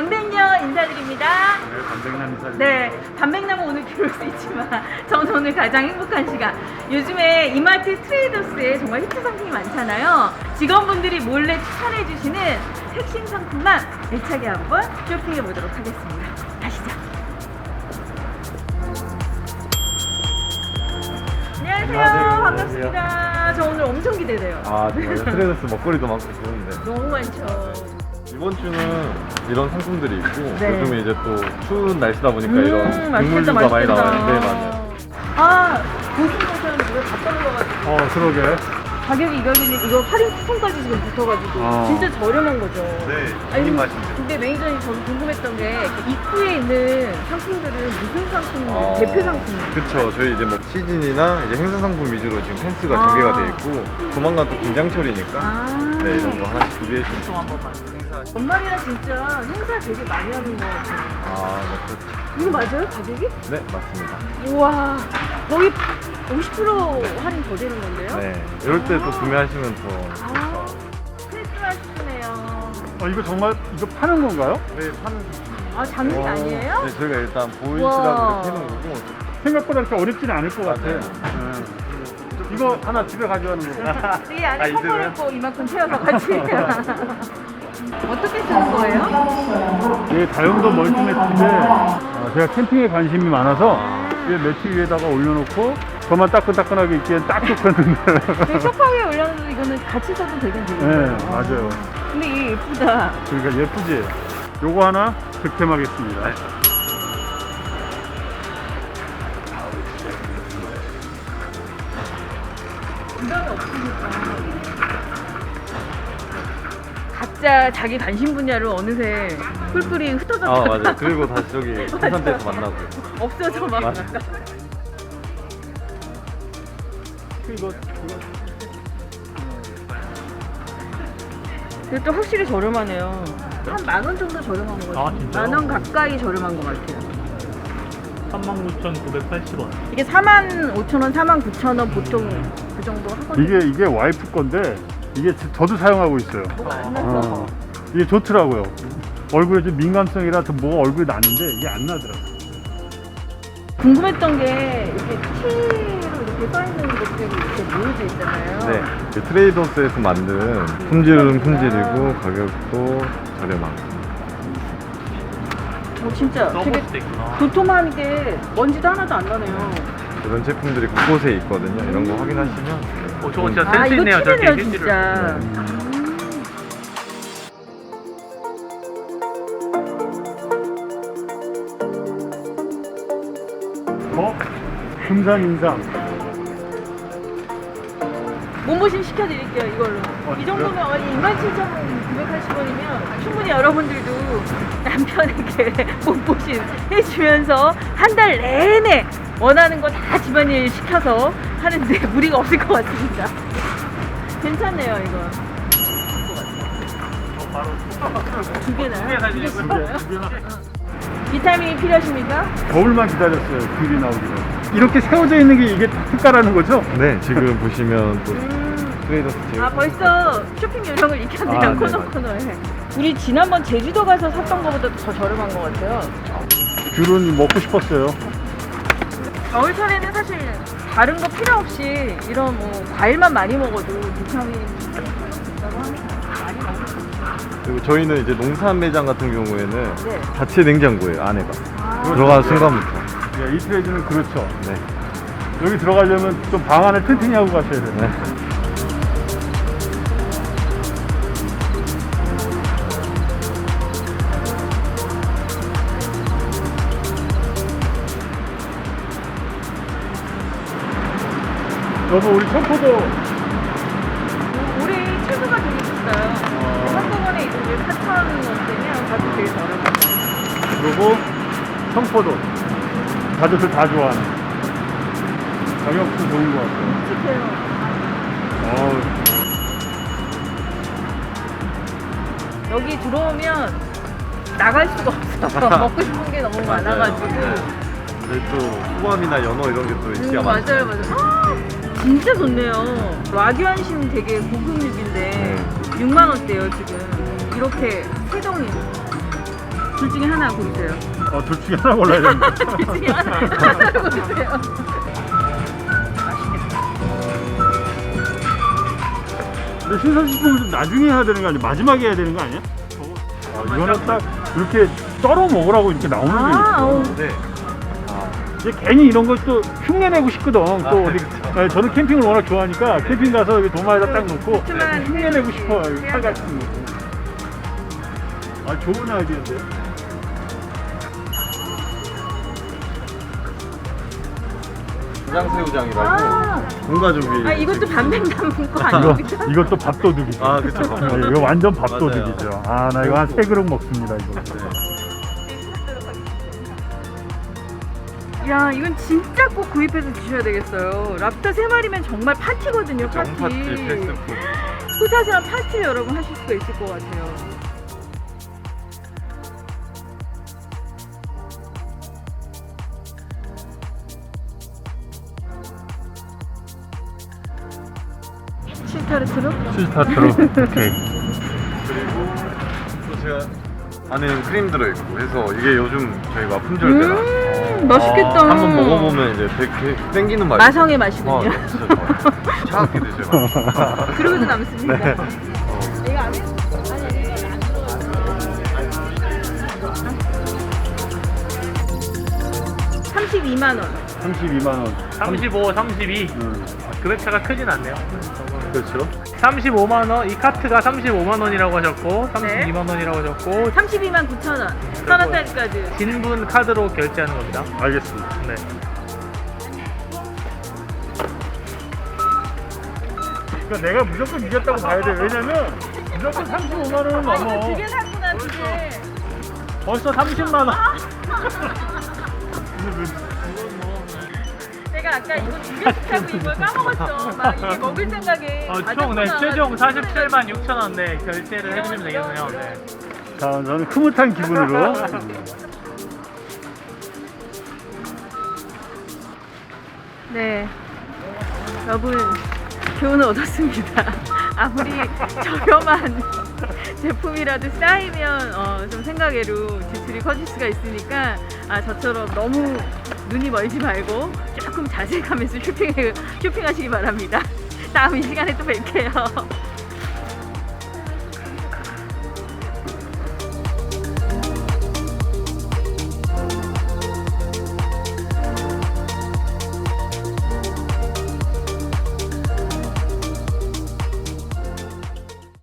강백녀 인사드립니다. 네, 반백남 인사. 네, 반백남은 오늘 괴로울 수 있지만 저는 오늘 가장 행복한 시간. 요즘에 이마트 트레이더스에 정말 히트 상품이 많잖아요. 직원분들이 몰래 추천해 주시는 핵심 상품만 애착에 한번 쇼핑해 보도록 하겠습니다. 가시죠. 안녕하세요. 안녕하세요. 반갑습니다. 저 오늘 엄청 기대돼요. 아 정말 스트레스 먹거리도 많고 좋은데 너무 많죠. 이번 주는 이런 상품들이 있고 네. 요즘에 이제 또 추운 날씨다 보니까 음, 이런 맛있겠다, 국물류가 많이 맛있겠다. 나와요. 네 맞아요. 아, 고수모션 이거 다 떨어져가지고. 어, 그러게. 가격이 이거는 이거 할인 쿠폰까지 지금 붙어가지고 어. 진짜 저렴한 거죠. 네, 아니, 맛인데. 근데 매니저님 저도 궁금했던 게 입구에 있는 상품들은 무슨 상품인지 어, 대표 상품이에요? 그쵸. 저희 이제 뭐 시즌이나 이제 행사 상품 위주로 지금 펜스가 아. 전개가 돼 있고 조만간 또 김장철이니까 아. 네 이런 거 하나씩 준비해 주시면 또 한번 봐요. 연말이라 진짜 행사 되게 많이 하는 거 같아요. 아, 네, 그렇죠. 이거 맞아요? 가격이? 네, 맞습니다. 우와, 거의 50% 할인 더 되는 건데요? 네, 이럴 때 또 구매하시면 더. 아, 크리스마스네요. 어, 이거 정말, 이거 파는 건가요? 네, 파는 아, 장난이 와. 아니에요? 네, 저희가 일단. 보이시라고 이렇게 해놓은 거고. 생각보다 그렇게 어렵지는 않을 것 같아. 맞아요. 음. 이거 하나 집에 가져가는 거. 이 안에 아, 컵을 이대로요? 있고 이만큼 채워서 같이. 어떻게 쓰는 거예요? 이게 다용도 멀티매트인데 어, 제가 캠핑에 관심이 많아서 이 매트 위에다가 올려놓고 저만 따끈따끈하게 입기엔 딱 좋거든요. 그 소파 위에 올려놔도 이거는 같이 써도 되긴 되겠네요. 네, 맞아요. 근데 이게 예쁘다. 그러니까 예쁘지? 요거 하나 득템하겠습니다. 네. 부담이 없으니까. 각자 자기 관심 분야를 어느새 뿔뿔이 흩어졌다. 아, 맞아요. 그리고 다시 저기 생산대에서 만나고. 없어져 막. 맞아. 이거, 이거 또 확실히 저렴하네요. 한 만 원 정도 저렴한 것 같아요. 아, 진짜요? 만 원 가까이 저렴한 것 같아요. 39,980원. 이게 4만 5천 원, 4만 9천 원 보통 그 정도 하거든요. 이게 이게 와이프 건데 이게 저- 저도 사용하고 있어요. 어, 이게 좋더라고요. 얼굴에 좀 민감성이라 좀 뭐가 얼굴에 나는데 이게 안 나더라고요. 궁금했던 게 이렇게 T로 이렇게 써 있는 것들이 이렇게 모여져 있잖아요. 네, 그 트레이더스에서 만든 품질은 품질이고 가격도 저렴하고. 어, 진짜 되게 서버스도 있구나. 도톰하게 먼지도 하나도 안 나네요. 이런 제품들이 곳곳에 있거든요. 이런 거 확인하시면. 어, 저거 진짜 아 센스 이거 있네요. 저렇게 팁이네요 휴지를. 진짜. 어? 금산 인상. 몸보신 시켜드릴게요 이걸로. 어, 이 정도면 27,980원이면 충분히 여러분들도 남편에게 몸보신 해주면서 한 달 내내 원하는 거 다 집안일 시켜서 하는데 무리가 없을 것 같습니다. 괜찮네요 이거. 저 바로 두 개나요? 두 개씩이요? 비타민이 필요하십니까? 겨울만 기다렸어요. 귤이 나오기로. 이렇게 세워져 있는 게 이게 다 특가라는 거죠? 네, 지금 보시면 또 음. 트레이더스 제품. 아 벌써 쇼핑 요령을 익혔네요 아, 네, 코너 맞아요. 코너에 우리 지난번 제주도 가서 샀던 것보다 더 저렴한 것 같아요 귤은 먹고 싶었어요. 겨울철에는 사실 다른 거 필요 없이 이런 뭐 과일만 많이 먹어도 비타민 있다고 하니까 많이 먹을 수 있어요 그리고 저희는 이제 농산 매장 같은 경우에는 네. 자체 냉장고예요, 안에가. 아, 들어가는 순간부터. 예, 이 트레이드는 그렇죠. 네. 여기 들어가려면 좀 방 안을 튼튼히 하고 가셔야 돼요. 네. 여보, 우리 청포도 올해 채소가 되게 비싸요 한꺼번에 이제 4,000원대면 가격 되게 저렴해요 그리고 청포도 가족들 다 좋아하는 가격도 좋은 것 같아요. 묵직해요 어우, 여기 들어오면 나갈 수가 없어 먹고 싶은 게 너무 맞아요. 많아가지고 네. 저희 또 수감이나 연어 이런 게 또 음, 인기가 맞아요, 많아요. 맞아요. 아, 진짜 좋네요. 와규 안심 되게 고급 육인데 네. 6만 원대요 지금. 이렇게 세 덩이. 둘 중에 하나 고르세요. 어, 둘 중에 하나 골라야 되는데. 둘 중에 하나, 하나 고르세요. 근데 신선식품은 좀 나중에 해야 되는 거 아니야? 마지막에 해야 되는 거 아니야? 아, 이거는 딱 이렇게 썰어 먹으라고 이렇게 나오는 게 아, 있어. 어. 네. 이제 괜히 이런 걸또 흉내내고 싶거든. 또 아, 어디. 네, 저는 캠핑을 워낙 좋아하니까 캠핑 가서 여기 도마에다 딱 놓고 그치만 흉내내고 싶어. 해야지. 칼 같은 거. 아, 좋은 아이디어인데요? 간장새우장이라고 아, 공가 준비. 아 이것도 반백 남은 거 이거, 아닙니까? 이것도 밥도둑이죠. 아, 그쵸. 네, 이거 완전 밥도둑이죠. 아, 나 이거 한 세 그릇 먹습니다, 이거. 야 이건 진짜 꼭 구입해서 주셔야 되겠어요. 랍스터 세 마리면 정말 파티거든요, 파티. 정파티. 호사스랑 파티 여러분 하실 수가 있을 것 같아요. 치타르트로? 치즈타트로. 오케이. 그리고 또 제가 안에 크림 들어있고 해서 이게 요즘 저희가 품절 때라 음, 맛있겠다. 한번 먹어보면 이제 되게 땡기는 맛이 마성의 어, 맛이군요. 네, 진짜 좋아요. 차갑게 드세요. 그러고도 남습니다. 네. 이거 안 해? 아니 아니 이거 안 들어가요. 32만 원. 32만 원. 35, 32. 음, 금액차가 크진 않네요. 그렇죠. 35만 원, 이 카트가 35만 원이라고 하셨고, 네. 32만 원이라고 하셨고, 32만 9천 원. 천 원짜리까지. 진분 카드로 결제하는 겁니다. 알겠습니다. 네. 그러니까 내가 무조건 이겼다고 봐야 돼. 왜냐면 무조건 35만 원은 넘어. 두개 샀구나 두 개. 벌써 30만 원. 내가 아까 이거 사고 이걸 까먹었어. 막 이게 먹을 생각에. 어, 총, 네, 최종 47만 6천 원, 네, 결제를 해주시면 되겠네요. 네. 자, 저는 흐뭇한 기분으로. 네. 여러분, 교훈을 얻었습니다. 아무리 저렴한 제품이라도 쌓이면 어, 좀 생각외로 지출이 커질 수가 있으니까 아, 저처럼 너무 눈이 멀지 말고 조금 자세히 가면서 쇼핑, 쇼핑하시기 바랍니다. 다음 이 시간에 또 뵐게요.